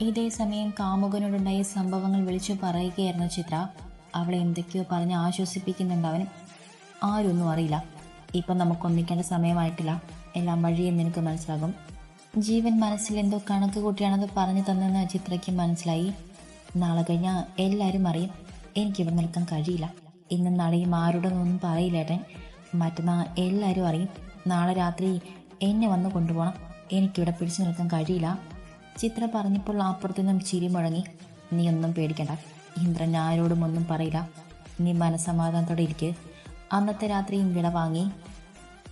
ഇതേ സമയം കാമുകനോടുണ്ടായ സംഭവങ്ങൾ വിളിച്ചു പറയുകയായിരുന്നു ചിത്ര. അവളെ എന്തൊക്കെയോ പറഞ്ഞ് ആശ്വസിപ്പിക്കുന്നുണ്ട് അവൻ. ആരൊന്നും അറിയില്ല. ഇപ്പം നമുക്കൊന്നിക്കേണ്ട സമയമായിട്ടില്ല. എല്ലാം വഴിയെന്ന് എനിക്ക് മനസ്സിലാകും. ജീവൻ മനസ്സിൽ എന്തോ കണക്ക് കൂട്ടിയാണെന്ന് പറഞ്ഞു തന്നെന്ന് ചിത്രയ്ക്ക് മനസ്സിലായി. നാളെ കഴിഞ്ഞാൽ എല്ലാവരും അറിയും. എനിക്കിവിടെ നിൽക്കാൻ കഴിയില്ല. ഇന്നും നാളെയും ആരോടൊന്നും പറയില്ലേട്ടൻ മറ്റന്നാൾ എല്ലാവരും അറിയും. നാളെ രാത്രി എന്നെ വന്ന് കൊണ്ടുപോകണം. എനിക്കിവിടെ പിടിച്ചു നിൽക്കാൻ കഴിയില്ല. ചിത്ര പറഞ്ഞപ്പോൾ അപ്പുറത്തുനിന്നും ചിരി മുഴങ്ങി നീ ഒന്നും പേടിക്കണ്ട ഇന്ദ്രൻ ആരോടും ഒന്നും പറയില്ല. നീ മനസമാധാനത്തോടെ ഇരിക്ക്. അന്നത്തെ രാത്രിയും വിട വാങ്ങി.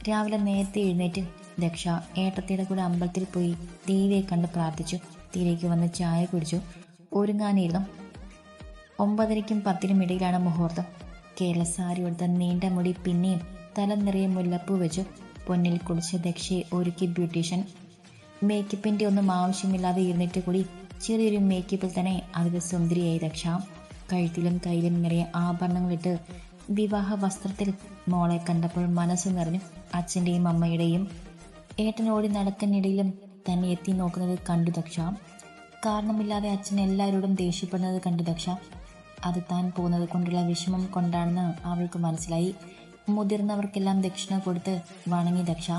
രാവിലെ നേരത്തെ എഴുന്നേറ്റ് ദക്ഷ ഏട്ടത്തിയുടെ കൂടെ അമ്പലത്തിൽ പോയി ദേവിയെ കണ്ട് പ്രാർത്ഥിച്ചു. തീരേക്ക് വന്ന് ചായ കുടിച്ചു. ഒരുങ്ങാനിരുന്നു. ഒമ്പതരയ്ക്കും പത്തിനും ഇടയിലാണ് മുഹൂർത്തം. കേരള സാരി എടുത്ത നീണ്ട മുടി പിന്നെയും തല നിറയെ മുല്ലപ്പൂ വെച്ചു. പൊന്നിൽ കുടിച്ച് ദക്ഷയെ ഒരുക്കി ബ്യൂട്ടീഷ്യൻ മേക്കപ്പിന്റെ ഒന്നും ആവശ്യമില്ലാതെ ഇരുന്നിട്ട് കൂടി ചെറിയൊരു മേക്കപ്പിൽ തന്നെ അതിൽ സുന്ദരിയായി ദക്ഷ കഴുത്തിലും കയ്യിലും നിറയെ ആഭരണങ്ങളിട്ട് വിവാഹ വസ്ത്രത്തിൽ മോളെ കണ്ടപ്പോൾ മനസ്സ് നിറഞ്ഞു. അച്ഛന്റെയും അമ്മയുടെയും ഏട്ടനോടി നടക്കുന്നിടയിലും തന്നെ എത്തി നോക്കുന്നത് കണ്ടു ദക്ഷ കാരണമില്ലാതെ അച്ഛൻ എല്ലാവരോടും ദേഷ്യപ്പെടുന്നത് കണ്ടു ദക്ഷ അത് താൻ പോകുന്നത് കൊണ്ടുള്ള വിഷമം കൊണ്ടാണെന്ന് അവൾക്ക് മനസ്സിലായി. മുതിർന്നവർക്കെല്ലാം ദക്ഷിണ കൊടുത്ത് വണങ്ങി ദക്ഷ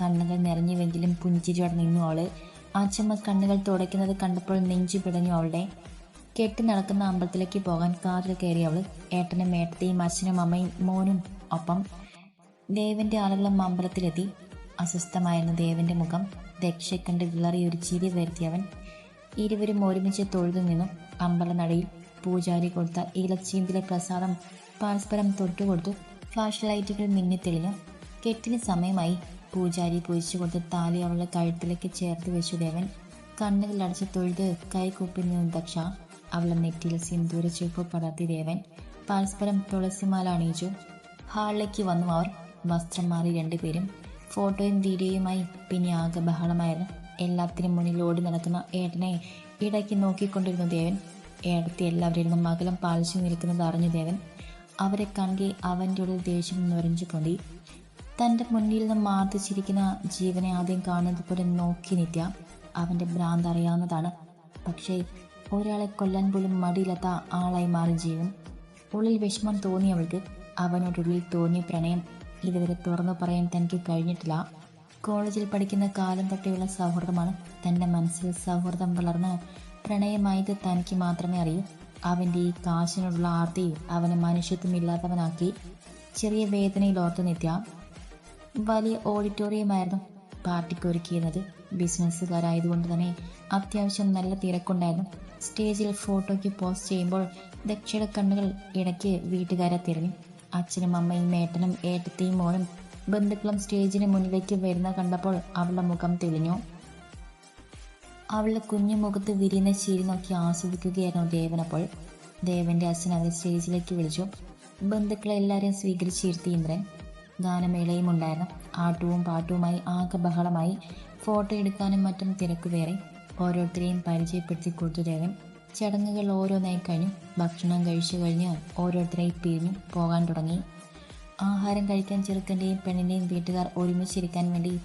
കണ്ണുകൾ നിറഞ്ഞുവെങ്കിലും പുഞ്ചിരിയോടെ നിന്നു അവൾ. ആച്ചമ്മ കണ്ണുകൾ തുടയ്ക്കുന്നത് കണ്ടപ്പോൾ നെഞ്ചു പിടഞ്ഞു അവളുടെ. കെട്ടി നടക്കുന്ന അമ്പലത്തിലേക്ക് പോകാൻ കാറിൽ കയറി അവൾ ഏട്ടനും ഏട്ടത്തെയും അച്ഛനും അമ്മയും മോനും ഒപ്പം ദേവന്റെ ആളുകളും അമ്പലത്തിലെത്തി. അസ്വസ്ഥമായിരുന്നു ദേവന്റെ മുഖം ദക്ഷയെ കണ്ട് വിളറി ഒരു ചിരി വരുത്തിയവൻ ഇരുവരും ഒരുമിച്ച് തൊഴുതു നിന്നു. അമ്പലനടയിൽ പൂജാരി കൊടുത്ത ഇലച്ചീന്തിലെ പ്രസാദം പരസ്പരം തൊട്ടുകൊടുത്തു. ഫ്ലാഷ് ലൈറ്റുകൾ മിന്നിത്തെളിഞ്ഞു. കെട്ടിന് സമയമായി. പൂജാരി പൂജിച്ചു കൊടുത്ത താലി അവളുടെ കഴുത്തിലേക്ക് ചേർത്ത് വെച്ചു. ദേവൻ കണ്ണുകൾ അടച്ച് തൊഴുത് കൈകൂപ്പി നിന്നു. ദക്ഷ അവളുടെ നെറ്റിയിൽ സിന്ദൂര ചുവപ്പ് പടർത്തി. ദേവൻ പരസ്പരം തുളസിമാല അണിയിച്ചു. ഹാളിലേക്ക് വന്നു. അവർ വസ്ത്രം മാറി രണ്ടുപേരും ഫോട്ടോയും വീഡിയോയുമായി പിന്നെ ആകെ ബഹളമായിരുന്നു. എല്ലാത്തിനും മുന്നിൽ ഓടി നടക്കുന്ന ഏട്ടനെ ഇടയ്ക്ക് നോക്കിക്കൊണ്ടിരുന്നു ദേവൻ. ഏടത്തി എല്ലാവരിൽ നിന്നും പാലിച്ചു നിൽക്കുന്നത് അറിഞ്ഞു ദേവൻ. അവരെ കണ്ടി അവന്റെ ഉള്ളിൽ ദേഷ്യം നിറഞ്ഞു പൊന്തി. തന്റെ മുന്നിൽ നിന്ന് മാർദ്ദിച്ചിരിക്കുന്ന ജീവനെ ആദ്യം കാണുന്നത് പോലെ നോക്കി നിത്യ. അവന്റെ ഭ്രാന്ത് അറിയാവുന്നതാണ്. പക്ഷേ ഒരാളെ കൊല്ലാൻ പോലും മടിയില്ലാത്ത ആളായി മാറി ജീവൻ. ഉള്ളിൽ വിഷമം തോന്നി അവൾക്ക് അവനോടുള്ളിൽ തോന്നിയ പ്രണയം ഇതുവരെ തുറന്നു പറയാൻ തനിക്ക് കഴിഞ്ഞിട്ടില്ല. കോളേജിൽ പഠിക്കുന്ന കാലം തൊട്ടേയുള്ള സൗഹൃദമാണ് തന്റെ മനസ്സിൽ സൗഹൃദം വളർന്ന് പ്രണയമായത് തനിക്ക് മാത്രമേ അറിയൂ. അവന്റെ ഈ കാശിനോടുള്ള ആർത്തി അവനെ മനുഷ്യത്വമില്ലാത്തവനാക്കി ചെറിയ വേദനയിൽ ഓർത്തു നിത്യ. വലിയ ഓഡിറ്റോറിയമായിരുന്നു പാർട്ടിക്ക് ഒരുക്കിയിരുന്നത്. ബിസിനസ്സുകാരായതുകൊണ്ട് തന്നെ അത്യാവശ്യം നല്ല തിരക്കുണ്ടായിരുന്നു. സ്റ്റേജിൽ ഫോട്ടോയ്ക്ക് പോസ്റ്റ് ചെയ്യുമ്പോൾ ദക്ഷിണ കണ്ണുകൾ ഇടയ്ക്ക് വീട്ടുകാരെ തിരഞ്ഞു. അച്ഛനും അമ്മയും ഏട്ടനും ഏട്ടത്തെയും മോനും ബന്ധുക്കളും സ്റ്റേജിന് മുന്നിലേക്ക് വരുന്ന കണ്ടപ്പോൾ അവളുടെ മുഖം തെളിഞ്ഞു. അവളുടെ കുഞ്ഞു മുഖത്ത് വിരിയുന്ന ചിരി നോക്കി ആസ്വദിക്കുകയായിരുന്നു ദേവനപ്പോൾ. ദേവന്റെ അച്ഛൻ അവരെ സ്റ്റേജിലേക്ക് വിളിച്ചു. ബന്ധുക്കളെ എല്ലാവരെയും സ്വീകരിച്ചിരുത്തി ഇന്ദ്രൻ. ഗാനമേളയും ഉണ്ടായിരുന്നു. ആട്ടവും പാട്ടുമായി ആകെ ബഹളമായി. ഫോട്ടോ എടുക്കാനും മറ്റും തിരക്ക് വേറെ ഓരോരുത്തരെയും പരിചയപ്പെടുത്തി കൊടുത്തു ദേവൻ ചടങ്ങുകൾ ഓരോന്നായി കഴിഞ്ഞു. ഭക്ഷണം കഴിച്ചു കഴിഞ്ഞ് ഓരോരുത്തരെയും പിരിഞ്ഞു പോകാൻ തുടങ്ങി. ആഹാരം കഴിക്കാൻ ചെറുക്കന്റെയും പെണ്ണിന്റെയും വീട്ടുകാർ ഒരുമിച്ചിരിക്കാൻ വേണ്ടി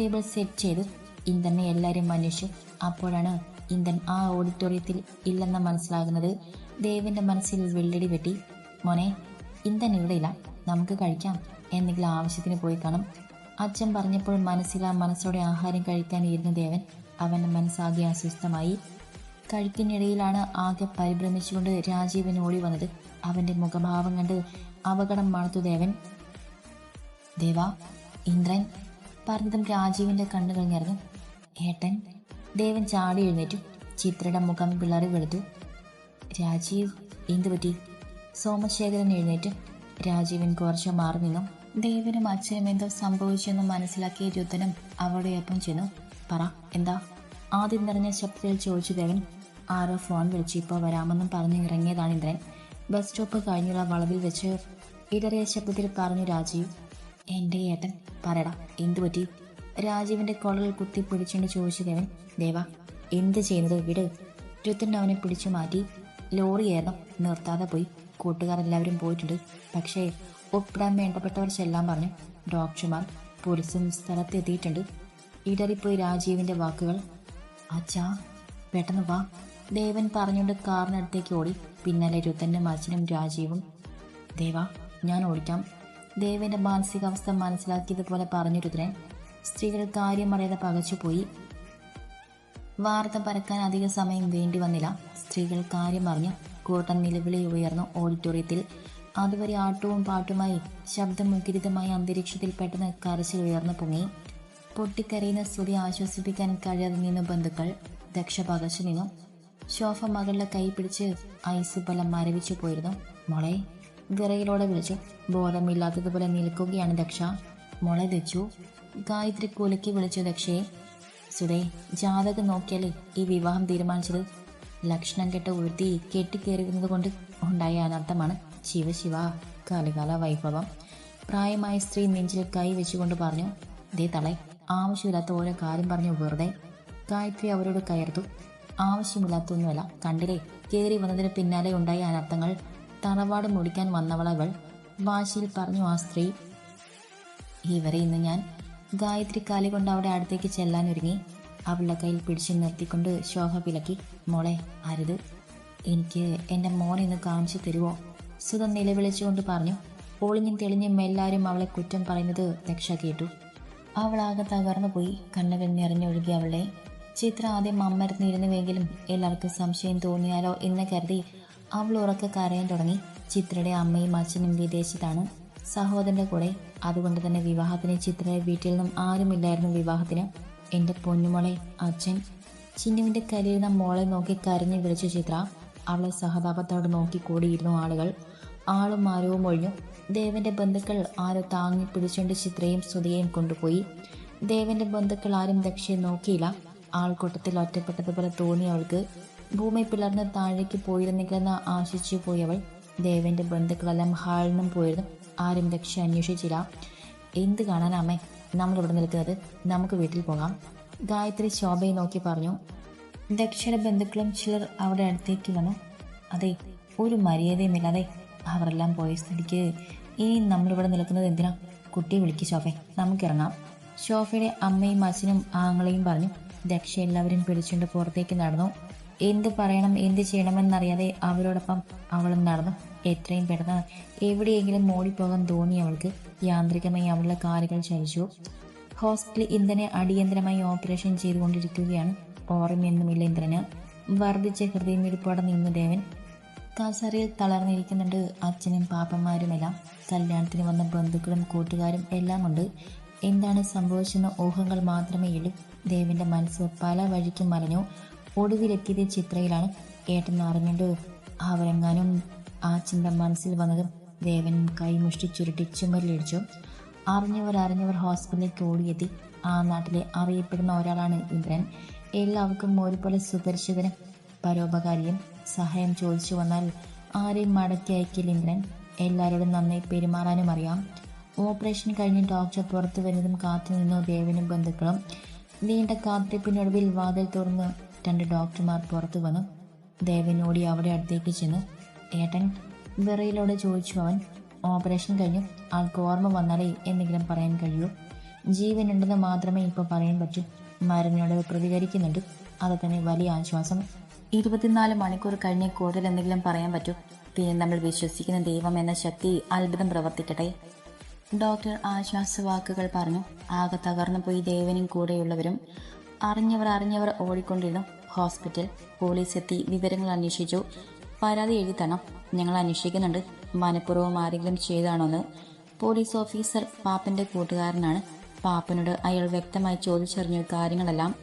ടേബിൾ സെറ്റ് ചെയ്തു. ഇന്ദ്രനെ എല്ലാവരും അന്വേഷിച്ചു. അപ്പോഴാണ് ഇന്ദ്രൻ ആ ഓഡിറ്റോറിയത്തിൽ ഇല്ലെന്ന് മനസ്സിലാകുന്നത്. ദേവിന്റെ മനസ്സിൽ വെള്ളടി വെട്ടി. മോനെ ഇന്ധൻ ഇവിടെയില്ല. നമുക്ക് കഴിക്കാം. എന്തെങ്കിലും ആവശ്യത്തിന് പോയി കാണും. അച്ഛൻ പറഞ്ഞപ്പോൾ മനസ്സിലാ മനസ്സോടെ ആഹാരം കഴിക്കാൻ ഇരുന്ന ദേവൻ അവന്റെ മനസ്സാകെ അസ്വസ്ഥമായി. കഴുത്തിനിടയിലാണ് ആകെ പരിഭ്രമിച്ചുകൊണ്ട് രാജീവൻ ഓടി വന്നത്. അവന്റെ മുഖഭാവം കണ്ട് അപകടം മണത്തു ദേവൻ. ദേവ ഇന്ദ്രൻ പറഞ്ഞതും രാജീവിന്റെ കണ്ണുകൾ നിറഞ്ഞു. ഏട്ടൻ ദേവൻ ചാടി എഴുന്നേറ്റു. ചിത്രയുടെ മുഖം പിളറി വെളുത്തു. രാജീവ് എന്തുപറ്റി? സോമശേഖരൻ എഴുന്നേറ്റ്. രാജീവൻ കുറച്ച് മാറി നിന്നു. ദേവനും അച്ഛനും എന്തോ സംഭവിച്ചെന്ന് മനസ്സിലാക്കിയ രുദ്രനും അവളുടെയൊപ്പം ചെന്നു. പറ എന്താ? ആദ്യം നിറഞ്ഞ ശബ്ദത്തിൽ ചോദിച്ചു ദേവൻ ആരോ ഫോൺ വിളിച്ചു ഇപ്പോൾ വരാമെന്നും പറഞ്ഞ് ഇറങ്ങിയതാണ് ഇന്ദ്രൻ. ബസ് സ്റ്റോപ്പ് കഴിഞ്ഞുള്ള വളവിൽ വെച്ച് ഇടറിയ ശബ്ദത്തിൽ പറഞ്ഞു രാജീവ് എന്റെ ഏട്ടൻ പറയടാ എന്തു പറ്റി? രാജീവിന്റെ കോളറിൽ കുത്തി പിടിച്ചുകൊണ്ട് ചോദിച്ചു ദേവൻ ദേവ എന്ത് ചെയ്യുന്നത്? വിട്. രുദ്രൻ അവനെ പിടിച്ചു മാറ്റി. ലോറി ലോറിയായിരുന്നു നിർത്താതെ പോയി. കൂട്ടുകാരെല്ലാവരും പോയിട്ടുണ്ട്. പക്ഷേ ഒപ്പിടാൻ വേണ്ടപ്പെട്ടവർ ചെല്ലാൻ പറഞ്ഞു. ഡോക്ടർമാർ പോലീസും സ്ഥലത്തെത്തിയിട്ടുണ്ട്. ഇടറിപ്പോയി രാജീവിന്റെ വാക്കുകൾ അച്ഛാ പെട്ടെന്ന് വാ. ദേവൻ പറഞ്ഞുകൊണ്ട് കാറിനടുത്തേക്ക് ഓടി. പിന്നാലെ രുത്തന്റെ അച്ഛനും രാജീവും ദേവ ഞാൻ ഓടിക്കാം. ദേവന്റെ മാനസികാവസ്ഥ മനസ്സിലാക്കിയതുപോലെ പറഞ്ഞു രുദ്രൻ. സ്ത്രീകൾ കാര്യം അറിയാതെ പകച്ചുപോയി. വാർത്ത പരക്കാൻ അധിക സമയം വേണ്ടി വന്നില്ല. സ്ത്രീകൾ കാര്യം അറിഞ്ഞ് കൂട്ടം നിലവിളി ഉയർന്നു ഓഡിറ്റോറിയത്തിൽ. അതുവരെ ആട്ടവും പാട്ടുമായി ശബ്ദമുഖരിതമായ അന്തരീക്ഷത്തിൽ പെട്ടെന്ന് കരച്ചിൽ ഉയർന്നു പൊങ്ങി. പൊട്ടിക്കരയുന്ന സ്തുതി ആശ്വസിപ്പിക്കാൻ കഴിയാതെ നിന്ന ബന്ധുക്കൾ ദക്ഷ പകച്ചു നിന്നു ശോഭ മകളുടെ കൈ പിടിച്ച് ഐസ് പോലെ മരവിച്ചു പോയിരുന്നു. മോളെ വിറയിലോടെ വിളിച്ചു. ബോധമില്ലാത്തതുപോലെ നിൽക്കുകയാണ് ദക്ഷ മോളെ ദച്ചു ഗായത്രി കുലുക്കി വിളിച്ചു ദക്ഷയെ സുധേ ജാതകം നോക്കിയാലേ ഈ വിവാഹം തീരുമാനിച്ചത്. ലക്ഷണം കെട്ട ഉയർത്തി കെട്ടിക്കേറുന്നത് കൊണ്ട് ഉണ്ടായ അനർത്ഥമാണ്. ശിവശിവ കാലകാല വൈഭവം. പ്രായമായ സ്ത്രീ നെഞ്ചിൽ കൈ വെച്ചുകൊണ്ട് പറഞ്ഞു ദേ തളെ ആവശ്യമില്ലാത്ത ഓരോ കാര്യം പറഞ്ഞു വെറുതെ. ഗായത്രി അവരോട് കയർത്തു. ആവശ്യമില്ലാത്തൊന്നുമല്ല കണ്ടില്ലേ? കയറി വന്നതിന് പിന്നാലെ ഉണ്ടായ അനർത്ഥങ്ങൾ. തറവാട് മുടിക്കാൻ വന്നവളവൾ. വാശിയിൽ പറഞ്ഞു ആ സ്ത്രീ ഇവരെ ഇന്ന് ഞാൻ ഗായത്രി കാലി കൊണ്ട് അവിടെ അടുത്തേക്ക് ചെല്ലാനൊരുങ്ങി അവളുടെ കയ്യിൽ പിടിച്ചു നിർത്തിക്കൊണ്ട് ശോഭ പിലക്കി മോളെ അരുത്. എനിക്ക് എന്റെ മോനെ ഇന്ന് കാണിച്ചു തരുമോ സുധ നിലവിളിച്ചുകൊണ്ട് പറഞ്ഞു പോളിങ്ങിൻ തെളിഞ്ഞും എല്ലാവരും അവളെ കുറ്റം പറയുന്നത് രക്ഷ കേട്ടു. അവളാകെ തകർന്നു പോയി. കണ്ണുകൾ നിറഞ്ഞൊഴുകി അവളെ. ചിത്ര ആദ്യം അമ്മരുന്നിരുന്നുവെങ്കിലും എല്ലാവർക്കും സംശയം തോന്നിയാലോ എന്ന് കരുതി അവൾ ഉറക്കെ കരയാൻ തുടങ്ങി. ചിത്രയുടെ അമ്മയും അച്ഛനും വിദേശത്താണ്. സഹോദരന്റെ കൂടെ. അതുകൊണ്ട് തന്നെ വിവാഹത്തിന് ചിത്രയുടെ വീട്ടിൽ നിന്നും ആരുമില്ലായിരുന്നു വിവാഹത്തിന്. എന്റെ പൊന്നുമോളെ അച്ഛൻ. ചിന്നുവിന്റെ കരയുന്ന മോളെ നോക്കി കരഞ്ഞു വിളിച്ചു ചിത്ര. അവളെ സഹതാപത്തോടെ നോക്കി കൂടിയിരുന്നു ആളുകൾ ആളും ആരവും ഒഴിഞ്ഞു. ദേവന്റെ ബന്ധുക്കൾ ആരോ താങ്ങി പിടിച്ചുകൊണ്ട് ചിത്രയും സ്തുതിയെയും കൊണ്ടുപോയി. ദേവന്റെ ബന്ധുക്കൾ ആരും ദക്ഷയെ നോക്കിയില്ല. ആൾക്കൂട്ടത്തിൽ ഒറ്റപ്പെട്ടതുപോലെ തോന്നി അവൾക്ക്. ഭൂമി പിളർന്ന് താഴേക്ക് പോയിരുന്നില്ലെന്ന് ആശിച്ചു പോയവൾ ദേവന്റെ ബന്ധുക്കളെല്ലാം ഹാളിനും പോയിരുന്നു. ആരും ദക്ഷ അന്വേഷിച്ചില്ല. എന്ത് കാണാൻ അമ്മേ? നമ്മളിവിടെ നിൽക്കുന്നത്. നമുക്ക് വീട്ടിൽ പോകാം. ഗായത്രി ശോഭയെ നോക്കി പറഞ്ഞു. ദക്ഷയുടെ ബന്ധുക്കളും ചിലർ അവിടെ അടുത്തേക്ക് വന്നു. അതെ ഒരു മര്യാദയുമില്ലാതെ അവരെല്ലാം പോയ സ്ഥിതിക്ക് ഇനി നമ്മളിവിടെ നിൽക്കുന്നത് എന്തിനാ? കുട്ടിയെ വിളിക്ക് ശോഭ നമുക്കിറങ്ങാം. ശോഭയുടെ അമ്മയും അച്ഛനും ആങ്ങളെയും പറഞ്ഞു ദക്ഷ എല്ലാവരും പിടിച്ചുകൊണ്ട് പുറത്തേക്ക് നടന്നു. എന്ത് പറയണം എന്ത് ചെയ്യണമെന്നറിയാതെ അവരോടൊപ്പം അവളും നടന്നു. എത്രയും പെട്ടെന്ന് എവിടെയെങ്കിലും ഓടിപ്പോകാൻ തോന്നി അവൾക്ക് യാന്ത്രികമായി അവളുടെ കാലുകൾ ചലിച്ചു. ഹോസ്പിറ്റലിൽ ഇന്ധനെ അടിയന്തരമായി ഓപ്പറേഷൻ ചെയ്തുകൊണ്ടിരിക്കുകയാണ് ഓർമ്മയൊന്നുമില്ല ഇന്ദ്രന് വർദ്ധിച്ച ഹൃദയമിടിപ്പോടെ നിന്നു ദേവൻ. കാസറിയിൽ തളർന്നിരിക്കുന്നുണ്ട് അച്ഛനും പാപ്പന്മാരുമെല്ലാം. കല്യാണത്തിന് വന്ന ബന്ധുക്കളും കൂട്ടുകാരും എല്ലാം ഉണ്ട്. എന്താണ് സംഭവിച്ചെന്ന ഊഹങ്ങൾ മാത്രമേ ഉള്ളൂ. ദേവന്റെ മനസ്സ് പല വഴിക്കും മറിഞ്ഞു. ഒടുവിലെത്തിയത് ചിത്രയിലാണ്. ഏട്ടൻ അറിഞ്ഞിട്ട് അവരെങ്ങാനും ആ ചിന്ത മനസ്സിൽ വന്നതും ദേവൻ കൈമുഷ്ടി ചുരുട്ടി ചുമരിലിടിച്ചു. അറിഞ്ഞവർ അറിഞ്ഞവർ ഹോസ്പിറ്റലിലേക്ക് ഓടിയെത്തി. ആ നാട്ടിലെ അറിയപ്പെടുന്ന ഒരാളാണ് ഇന്ദ്രൻ. എല്ലാവർക്കും ഒരുപോലെ സുപരിചിതനും പരോപകാരിയും സഹായം ചോദിച്ചു വന്നാൽ ആരെയും മടക്കി അയക്കില്ല ഇന്ദ്രൻ. എല്ലാവരോടും നന്നായി പെരുമാറാനും അറിയാം. ഓപ്പറേഷൻ കഴിഞ്ഞ് ഡോക്ടർ പുറത്തു വരുന്നതും കാത്തു നിന്നു ദേവനും ബന്ധുക്കളും നീണ്ട കാത്തിരിപ്പിനൊടുവിൽ വാതിൽ തുറന്ന് രണ്ട് ഡോക്ടർമാർ പുറത്തു വന്നു. ദേവനോടി അവിടെ അടുത്തേക്ക് ചെന്നു. ഏട്ടൻ വിറയിലൂടെ ചോദിച്ചു അവൻ. ഓപ്പറേഷൻ കഴിഞ്ഞു. ആൾക്ക് ഓർമ്മ വന്നാലേ എന്തെങ്കിലും പറയാൻ കഴിയൂ. ജീവനുണ്ടെന്ന് മാത്രമേ ഇപ്പോൾ പറയാൻ പറ്റൂ. മരുന്നിനോട് പ്രതികരിക്കുന്നുണ്ട്. അത് തന്നെ വലിയ ആശ്വാസം. ഇരുപത്തിനാല് മണിക്കൂർ കഴിഞ്ഞ് കൂടുതൽ എന്തെങ്കിലും പറയാൻ പറ്റൂ. പിന്നെ നമ്മൾ വിശ്വസിക്കുന്ന ദൈവം എന്ന ശക്തി അത്ഭുതം പ്രവർത്തിക്കട്ടെ. ഡോക്ടർ ആശ്വാസവാക്കുകൾ പറഞ്ഞു. ആകെ തകർന്നു പോയി ദേവനും കൂടെയുള്ളവരും. അറിഞ്ഞവർ അറിഞ്ഞവർ ഓടിക്കൊണ്ടിരുന്നു. ഹോസ്പിറ്റൽ പോലീസ് എത്തി വിവരങ്ങൾ അന്വേഷിച്ചു. പരാതി എഴുതി തരണം ഞങ്ങൾ അന്വേഷിക്കുന്നുണ്ട്. മനഃപൂർവം ആരെങ്കിലും ചെയ്താണോന്ന്. പോലീസ് ഓഫീസർ പാപ്പന്റെ കൂട്ടുകാരനാണ്. പാപ്പനോട് അയാൾ വ്യക്തമായി ചോദിച്ചറിഞ്ഞ കാര്യങ്ങളെല്ലാം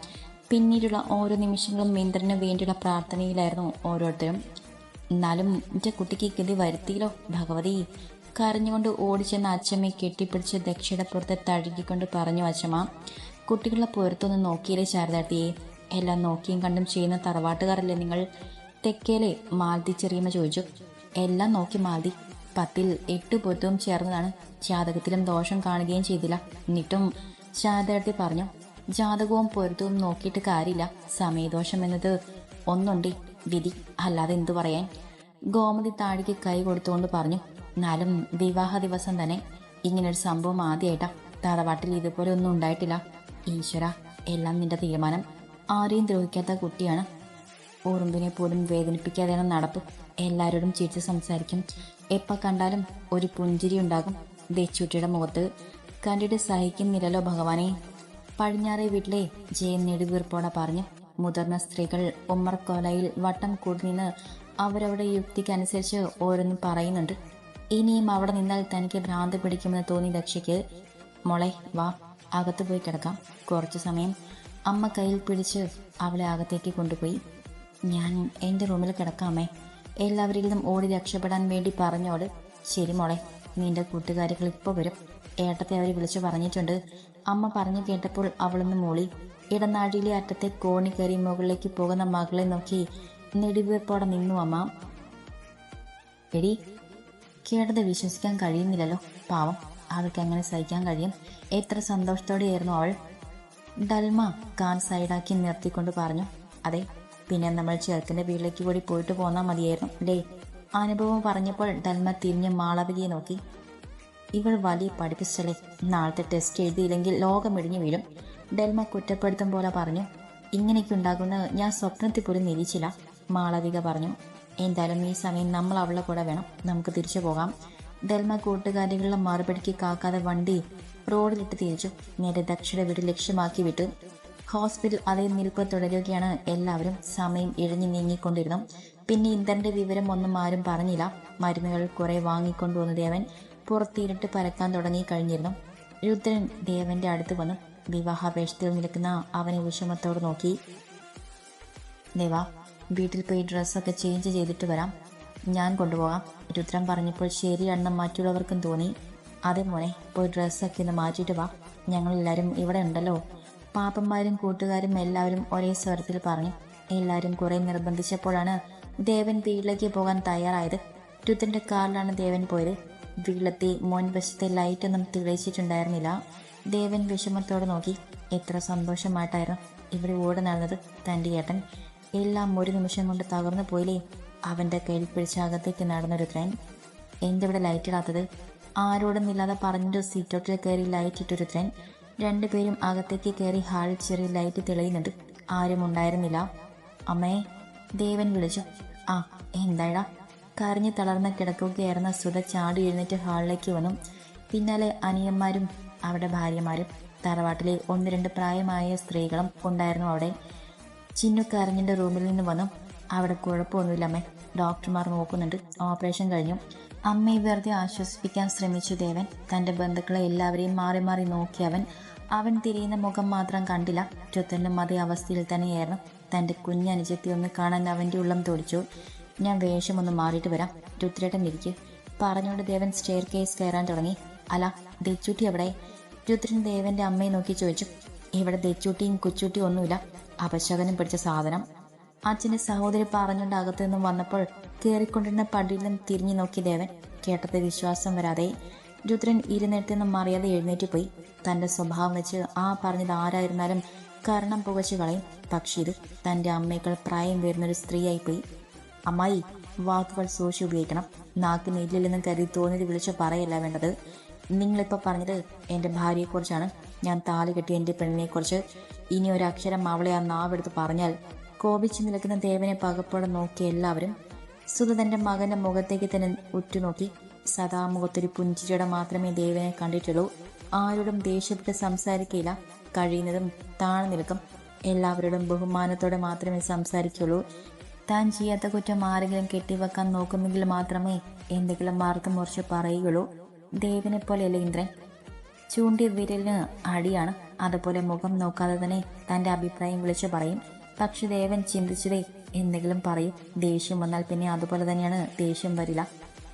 പിന്നീടുള്ള ഓരോ നിമിഷങ്ങളും മീന്ദ്രന് വേണ്ടിയുള്ള പ്രാർത്ഥനയിലായിരുന്നു ഓരോരുത്തരും. എന്നാലും എന്റെ കുട്ടിക്ക് ഗതി വരുത്തിയില്ലോ ഭഗവതി? കരഞ്ഞുകൊണ്ട് ഓടിച്ചെന്ന അച്ഛമ്മയെ കെട്ടിപ്പിടിച്ച് ദക്ഷയുടെ പുറത്ത് തഴുകിക്കൊണ്ട് പറഞ്ഞു അച്ഛമ്മ കുട്ടികളെ പുറത്തൊന്ന് നോക്കിയില്ലേ ശാരദാട്ടിയെ എല്ലാം നോക്കിയും കണ്ടും ചെയ്യുന്ന തറവാട്ടുകാരല്ലേ നിങ്ങൾ? തെക്കേലെ മാൽതി ചെറിയമ്മ ചോദിച്ചു. എല്ലാം നോക്കി മാൽതി പത്തിൽ എട്ട് പൊത്തും ചേർന്നതാണ്. ജാതകത്തിലും ദോഷം കാണുകയും ചെയ്തില്ല. എന്നിട്ടും ശാരദാർത്ഥി പറഞ്ഞു ജാതകവും പൊരുത്തവും നോക്കിയിട്ട് കാര്യമില്ല. സമയദോഷം എന്നത് ഒന്നുണ്ട്. വിധി അല്ലാതെ എന്തു പറയാൻ? ഗോമതി താഴേക്ക് കൈ കൊടുത്തുകൊണ്ട് പറഞ്ഞു എന്നാലും വിവാഹ ദിവസം തന്നെ ഇങ്ങനൊരു സംഭവം ആദ്യമായിട്ടാ തറവാട്ടിൽ ഇതുപോലെ ഒന്നും ഉണ്ടായിട്ടില്ല. ഈശ്വര എല്ലാം നിന്റെ തീരുമാനം. ആരെയും ദ്രോഹിക്കാത്ത കുട്ടിയാണ് ഉറുമ്പിനെ പോലും വേദനിപ്പിക്കാതെയാണ് നടപ്പ്. എല്ലാവരോടും ചിരിച്ച് സംസാരിക്കും. എപ്പോൾ കണ്ടാലും ഒരു പുഞ്ചിരി ഉണ്ടാകും ദേച്ചൂട്ടിയുടെ മുഖത്ത്. കണ്ടിട്ട് സഹിക്കുന്നില്ലല്ലോ ഭഗവാനെ. പടിഞ്ഞാറേ വീട്ടിലെ ജയൻ നെടുവീർപ്പോടെ പറഞ്ഞു മുതിർന്ന സ്ത്രീകൾ ഉമ്മർക്കോലയിൽ വട്ടം കൂടി നിന്ന് അവരവരുടെ യുക്തിക്കനുസരിച്ച് ഓരോന്നും പറയുന്നുണ്ട്. ഇനിയും അവിടെ നിന്നാൽ തനിക്ക് ഭ്രാന്ത് പിടിക്കുമെന്ന് തോന്നി ദക്ഷയ്ക്ക്. മോളെ വാ അകത്ത് പോയി കിടക്കാം. കുറച്ചു സമയം. അമ്മ കയ്യിൽ പിടിച്ച് അവളെ അകത്തേക്ക് കൊണ്ടുപോയി. ഞാൻ എന്റെ റൂമിൽ കിടക്കാമേ. എല്ലാവരിൽ നിന്നും ഓടി രക്ഷപ്പെടാൻ വേണ്ടി പറഞ്ഞോട് ശരി മോളെ നിന്റെ കൂട്ടുകാരികൾ ഇപ്പോൾ വരും. ഏട്ടത്തെ അവർ വിളിച്ചു പറഞ്ഞിട്ടുണ്ട്. അമ്മ പറഞ്ഞു കേട്ടപ്പോൾ അവളൊന്ന് മോളി. ഇടനാഴിയിലെ അറ്റത്തെ കോണി കയറി മുകളിലേക്ക് പോകുന്ന മകളെ നോക്കി നെടുവെപ്പോടെ നിന്നു അമ്മ. എടി കേട്ടത് വിശ്വസിക്കാൻ കഴിയുന്നില്ലല്ലോ. പാവം അവൾക്ക് എങ്ങനെ സഹിക്കാൻ കഴിയും? എത്ര സന്തോഷത്തോടെയായിരുന്നു അവൾ. ഡൽമ കാർ സൈഡാക്കി നിർത്തിക്കൊണ്ട് പറഞ്ഞു. അതെ പിന്നെ നമ്മൾ ചെറുക്കന്റെ വീട്ടിലേക്ക് കൂടി പോയിട്ട് പോന്നാൽ മതിയായിരുന്നു ഡേ അനുഭവം പറഞ്ഞപ്പോൾ ഡൽമ തിരിഞ്ഞ് മാളവികയെ നോക്കി. ഇവൾ വലിയ പഠിപ്പിച്ചല്ലേ? നാളത്തെ ടെസ്റ്റ് എഴുതിയില്ലെങ്കിൽ ലോകം ഇടിഞ്ഞു വീഴും. ഡൽമ കുറ്റപ്പെടുത്തും പോലെ പറഞ്ഞു. ഇങ്ങനെയൊക്കെ ഉണ്ടാകുന്നത് ഞാൻ സ്വപ്നത്തിൽ പോലും നിരീച്ചില്ല മാളവിക പറഞ്ഞു. എന്തായാലും ഈ സമയം നമ്മൾ അവളുടെ കൂടെ വേണം. നമുക്ക് തിരിച്ചു പോകാം. ഡൽമ കൂട്ടുകാരികളുടെ മറുപടിക്ക് കാക്കാതെ വണ്ടി റോഡിലിട്ട് തിരിച്ചു. നേരെ ദക്ഷിണ വീട് ലക്ഷ്യമാക്കി വിട്ടു. ഹോസ്പിറ്റൽ അതേ നിൽപ്പ് തുടരുകയാണ്. എല്ലാവരും സമയം ഇഴഞ്ഞു നീങ്ങിക്കൊണ്ടിരുന്നു. പിന്നെ ഇന്ദ്രന്റെ വിവരം ഒന്നും ആരും പറഞ്ഞില്ല. മരുന്നുകൾ കുറെ വാങ്ങിക്കൊണ്ടുവന്ന ദേവൻ. പുറത്തിരുട്ട് പരക്കാൻ തുടങ്ങി കഴിഞ്ഞിരുന്നു. രുദ്രൻ ദേവന്റെ അടുത്ത് വന്നു. വിവാഹാപേക്ഷത്തിൽ നിൽക്കുന്ന അവനെ വിഷമത്തോട് നോക്കി. ദേവ വീട്ടിൽ പോയി ഡ്രസ്സൊക്കെ ചേഞ്ച് ചെയ്തിട്ട് വരാം. ഞാൻ കൊണ്ടുപോകാം. രുദ്രൻ പറഞ്ഞപ്പോൾ ശരിയാണെന്ന് മറ്റുള്ളവർക്കും തോന്നി. അതെ മോനെ പോയി ഡ്രസ്സൊക്കെ ഒന്ന് മാറ്റിയിട്ട് വാ. ഞങ്ങളെല്ലാവരും ഇവിടെ ഉണ്ടല്ലോ. പാപ്പന്മാരും കൂട്ടുകാരും എല്ലാവരും ഒരേ സ്വരത്തിൽ പറഞ്ഞു എല്ലാവരും കുറെ നിർബന്ധിച്ചപ്പോഴാണ് ദേവൻ വീട്ടിലേക്ക് പോകാൻ തയ്യാറായത്. രുദ്രന്റെ കാറിലാണ് ദേവൻ പോയത്. വീട്ടിലെത്തി മുൻവശത്തെ ലൈറ്റൊന്നും തെളിയിച്ചിട്ടുണ്ടായിരുന്നില്ല. ദേവൻ വിഷമത്തോടെ നോക്കി. എത്ര സന്തോഷമായിട്ടായിരുന്നു ഇവിടെ ഓടി നടന്നത് തന്റെ ഏട്ടൻ. എല്ലാം ഒരു നിമിഷം കൊണ്ട് തകർന്നു പോയില്ലേ? അവന്റെ കയ്യിൽ പിടിച്ച അകത്തേക്ക് നടന്ന രുദ്രൻ. എന്തിവിടെ ലൈറ്റ് ഇടാത്തത്? ആരോടൊന്നില്ലാതെ പറഞ്ഞിട്ട് സീറ്റോട്ടിൽ കയറി ലൈറ്റ് ഇട്ട രുദ്രൻ. രണ്ടുപേരും അകത്തേക്ക് കയറി ഹാളിൽ ചെറിയ ലൈറ്റ് തെളിയുന്നുണ്ട്. ആരും ഉണ്ടായിരുന്നില്ല. അമ്മേ ദേവൻ വിളിച്ചു. ആ എന്തായടാ? കരഞ്ഞു തളർന്ന കിടക്കുകയായിരുന്ന സുധ ചാടി എഴുന്നേറ്റ് ഹാളിലേക്ക് വന്നു. പിന്നാലെ അനിയന്മാരും അവരുടെ ഭാര്യമാരും തറവാട്ടിലെ ഒന്ന് രണ്ട് പ്രായമായ സ്ത്രീകളും ഉണ്ടായിരുന്നു അവിടെ. ചിന്നു കരഞ്ഞിന്റെ റൂമിൽ നിന്ന് വന്നു. അവിടെ കുഴപ്പമൊന്നുമില്ല അമ്മേ. ഡോക്ടർമാർ നോക്കുന്നുണ്ട്. ഓപ്പറേഷൻ കഴിഞ്ഞു. അമ്മയെ വെറുതെ ആശ്വസിപ്പിക്കാൻ ശ്രമിച്ചു ദേവൻ. തന്റെ ബന്ധുക്കളെ എല്ലാവരെയും മാറി മാറി നോക്കി അവൻ. തിരിയുന്ന മുഖം മാത്രം കണ്ടില്ല. ചുത്തനും അതേ അവസ്ഥയിൽ തന്നെയായിരുന്നു. തന്റെ കുഞ്ഞനുജത്തി ഒന്ന് കാണാൻ അവന്റെ ഉള്ളം തോടിച്ചു. ഞാൻ വേഷം ഒന്ന് മാറിയിട്ട് വരാം. രുദ്രേട്ടൻ ഇരിക്കും. പറഞ്ഞുകൊണ്ട് ദേവൻ സ്റ്റെയർ കേസ് കയറാൻ തുടങ്ങി. അല ദച്ചുട്ടി എവിടെ രുദ്രൻ ദേവന്റെ അമ്മയെ നോക്കി ചോദിച്ചു. ഇവിടെ ദച്ചുട്ടിയും കൊച്ചൂട്ടിയും ഒന്നുമില്ല. അപശകനം പിടിച്ച സാധനം. അച്ഛന്റെ സഹോദരി പറഞ്ഞുകൊണ്ട് അകത്തു നിന്നും വന്നപ്പോൾ കയറിക്കൊണ്ടിരുന്ന പടിയിൽ തിരിഞ്ഞു നോക്കി ദേവൻ. കേട്ടത് വിശ്വാസം വരാതെ രുദ്രൻ ഇരുന്നേറ്റ് നിന്നും മറിയാതെ എഴുന്നേറ്റ് പോയി. തന്റെ സ്വഭാവം വെച്ച് ആ പറഞ്ഞത് ആരായിരുന്നാലും കരണം പുകച്ചു കളയും. പക്ഷേ ഇത് തന്റെ അമ്മയേക്കാൾ പ്രായം വരുന്നൊരു സ്ത്രീയായി പോയി. അമ്മായി വാക്കുകൾ സൂക്ഷിച്ച് ഉപയോഗിക്കണം. നാക്കിന് ഇല്ലില്ലെന്നും കരുതി തോന്നിയത് വിളിച്ച് പറയല്ല വേണ്ടത്. നിങ്ങളിപ്പോൾ പറഞ്ഞത് എന്റെ ഭാര്യയെക്കുറിച്ചാണ്. ഞാൻ താലി കെട്ടിയ എന്റെ പെണ്ണിനെക്കുറിച്ച് ഇനി ഒരു അക്ഷരം അവളെ ആ നാവെടുത്ത് പറഞ്ഞാൽ കോപിച്ചു നിൽക്കുന്ന ദേവനെ പകപ്പോടെ നോക്കിയ എല്ലാവരും സുധ തന്റെ മകന്റെ മുഖത്തേക്ക് തന്നെ ഉറ്റുനോക്കി. സദാ മുഖത്തൊരു പുഞ്ചിരിയുടെ മാത്രമേ ദേവനെ കണ്ടിട്ടുള്ളൂ. ആരോടും ദേഷ്യപ്പെട്ട് സംസാരിക്കില്ല കഴിയുന്നതും താഴ്ന്നു നിൽക്കും. എല്ലാവരോടും ബഹുമാനത്തോടെ മാത്രമേ സംസാരിക്കുള്ളൂ. താൻ ചെയ്യാത്ത കുറ്റം ആരെങ്കിലും കെട്ടിവെക്കാൻ നോക്കുമെങ്കിൽ മാത്രമേ എന്തെങ്കിലും മാർഗം മുറിച്ച് പറയുകയുള്ളൂ. ദേവനെ പോലെയല്ല ഇന്ദ്രൻ. ചൂണ്ടി വിരലിന് അടിയാണ്. അതുപോലെ മുഖം നോക്കാതെ തന്നെ തന്റെ അഭിപ്രായം വിളിച്ചു പറയും. പക്ഷെ ദേവൻ ചിന്തിച്ചതേ എന്തെങ്കിലും പറയും. ദേഷ്യം വന്നാൽ പിന്നെ അതുപോലെ തന്നെയാണ് ദേഷ്യം വരില്ല.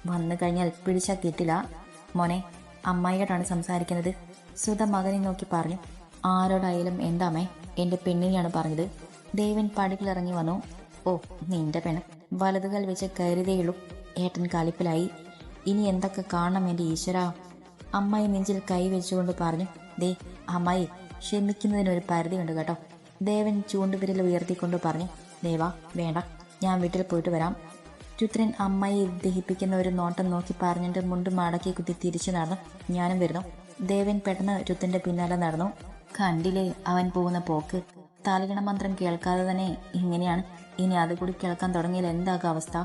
വന്നു കഴിഞ്ഞാൽ പിടിച്ചാൽ കിട്ടില്ല. മോനെ അമ്മായിയോടാണ് സംസാരിക്കുന്നത്. സുധ മകനെ നോക്കി പറഞ്ഞു. ആരോടായാലും എന്താമേ എന്റെ പെണ്ണിനെയാണ് പറഞ്ഞത്. ദേവൻ പടികളിറങ്ങി വന്നു. ഓ നിന്റെ പെണ്ണ്. വലതുകൾ വെച്ച് കയറിയതേയുള്ളൂ ഏട്ടൻ കളിപ്പിലായി ഇനി എന്തൊക്കെ കാണണം എന്റെ ഈശ്വര? അമ്മായി നെഞ്ചിൽ കൈ വെച്ചുകൊണ്ട് പറഞ്ഞു. ദേ അമ്മായി ക്ഷമിക്കുന്നതിനൊരു പരിധിയുണ്ട് കേട്ടോ. ദേവൻ ചൂണ്ടുവിരൽ ഉയർത്തിക്കൊണ്ട് പറഞ്ഞു ദേവ വേണ്ട ഞാൻ വീട്ടിൽ പോയിട്ട് വരാം. രുദ്രൻ അമ്മയെ ദഹിപ്പിക്കുന്ന ഒരു നോട്ടം നോക്കി പറഞ്ഞിട്ട് മുണ്ട് മടക്കി കുത്തി തിരിച്ചു നടന്നു. ഞാനും വരുന്നു. ദേവൻ പെട്ടെന്ന് രുദ്രന്റെ പിന്നാലെ നടന്നു. കണ്ടില്ലേ അവൻ പോകുന്ന പോക്ക്. താലികണ മന്ത്രം കേൾക്കാതെ തന്നെ ഇങ്ങനെയാണ്. ഇനി അതുകൂടി കേൾക്കാൻ തുടങ്ങിയാൽ എന്താകും അവസ്ഥ?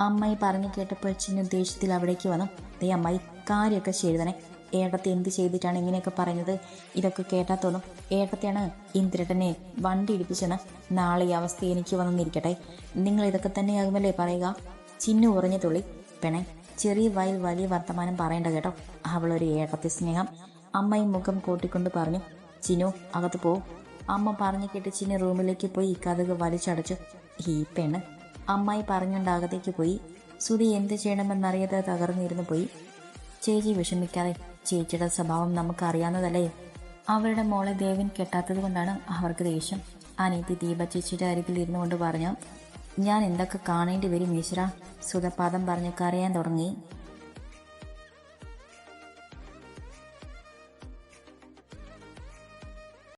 അമ്മായി പറഞ്ഞു കേട്ടപ്പോൾ ചിന്ന ദേഷ്യത്തിൽ അവിടേക്ക് വന്നു. ദേ അമ്മായി കാര്യമൊക്കെ തന്നെ ഏട്ടത്തി എന്ത് ചെയ്തിട്ടാണ് ഇങ്ങനെയൊക്കെ പറയുന്നത്? ഇതൊക്കെ കേട്ടാൽ തോന്നും. ഏട്ടത്തെയാണ് ഇന്ദ്രട്ടനെ വണ്ടി ഇടിപ്പിച്ചെന്ന് നാളെ ഈ അവസ്ഥ എനിക്ക് വന്നിരിക്കട്ടെ. നിങ്ങൾ ഇതൊക്കെ തന്നെയാകുമല്ലേ പറയുക? ചിന്നു ഉറഞ്ഞു തുള്ളി. പെണെ ചെറിയ വയൽ വലിയ വർത്തമാനം പറയേണ്ട കേട്ടോ. അവളൊരു ഏട്ടത്തി സ്നേഹം. അമ്മയും മുഖം കൂട്ടിക്കൊണ്ട് പറഞ്ഞു ചിനു അകത്ത് പോവും അമ്മ പറഞ്ഞു കേട്ട് ചിന്നു റൂമിലേക്ക് പോയി കഥക് വലിച്ചടച്ചു. ഈ പെണ്ണ് അമ്മായി പറഞ്ഞുകൊണ്ട് അകത്തേക്ക് പോയി. സുധി എന്ത് ചെയ്യണമെന്നറിയാതെ തകർന്നിരുന്നു പോയി. ചേച്ചി വിഷമിക്കാതെ ചേച്ചിയുടെ സ്വഭാവം നമുക്കറിയാവുന്നതല്ലേ? അവരുടെ മോളെ ദേവൻ കെട്ടാത്തത് കൊണ്ടാണ് അവർക്ക് ദേഷ്യം. അനിയത്തി ദീപ ചേച്ചിയുടെ അരികിൽ ഇരുന്നു കൊണ്ട് പറഞ്ഞു ഞാൻ എന്തൊക്കെ കാണേണ്ടി വരും ഈശ്വര? സുധപാദം പറഞ്ഞ് കരയാൻ തുടങ്ങി.